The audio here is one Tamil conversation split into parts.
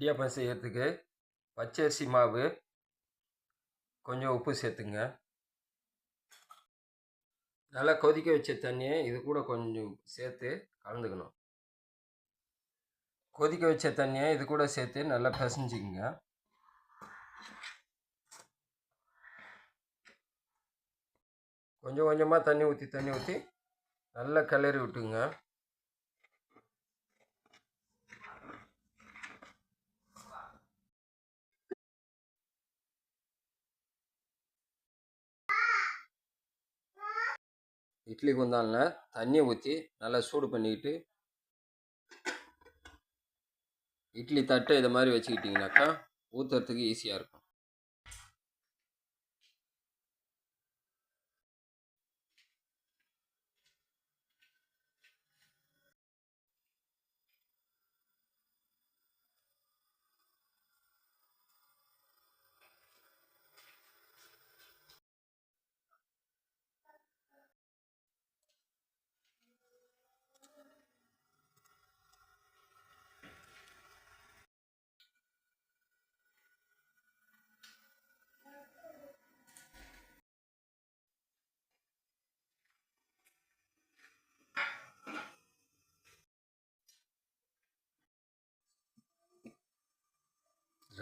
இடியாப்பம் செய்கிறதுக்கு பச்சரிசி மாவு கொஞ்சம் உப்பு சேர்த்துங்க. நல்லா கொதிக்க வச்ச தண்ணியை இது கூட கொஞ்சம் சேர்த்து கலந்துக்கணும். கொதிக்க வச்ச தண்ணியை இது கூட சேர்த்து நல்லா பிசைஞ்சிக்கங்க. கொஞ்சம் கொஞ்சமாக தண்ணி ஊற்றி தண்ணி ஊற்றி நல்லா கிளறி விட்டுங்க. இட்லி குந்தானில் தண்ணியை ஊற்றி நல்லா சூடு பண்ணிக்கிட்டு இட்லி தட்டை இதை மாதிரி வச்சுக்கிட்டிங்கனாக்கா ஊற்றுறதுக்கு ஈஸியாக இருக்கும்.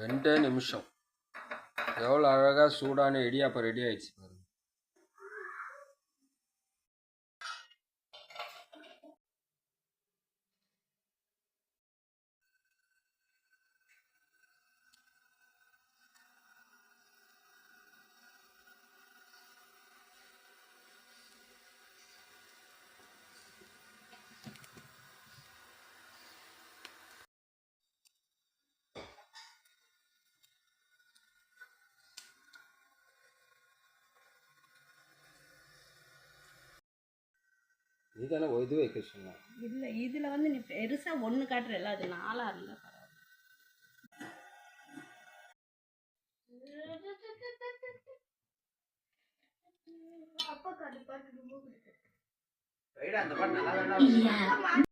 ரெண்டே நிமிஷம். எவ்வளோ அழகாக சூடான இடியாப்பம் ரெடி ஆயிடுச்சு. பாருங்க நீ தானே இது வைக்க சொன்ன இல்லை இதில் வந்து நீ பெருசாக ஒன்று காட்டுறல அது நாலாக இருந்தால் பரவாயில்ல. அந்த பாட்டு நல்லா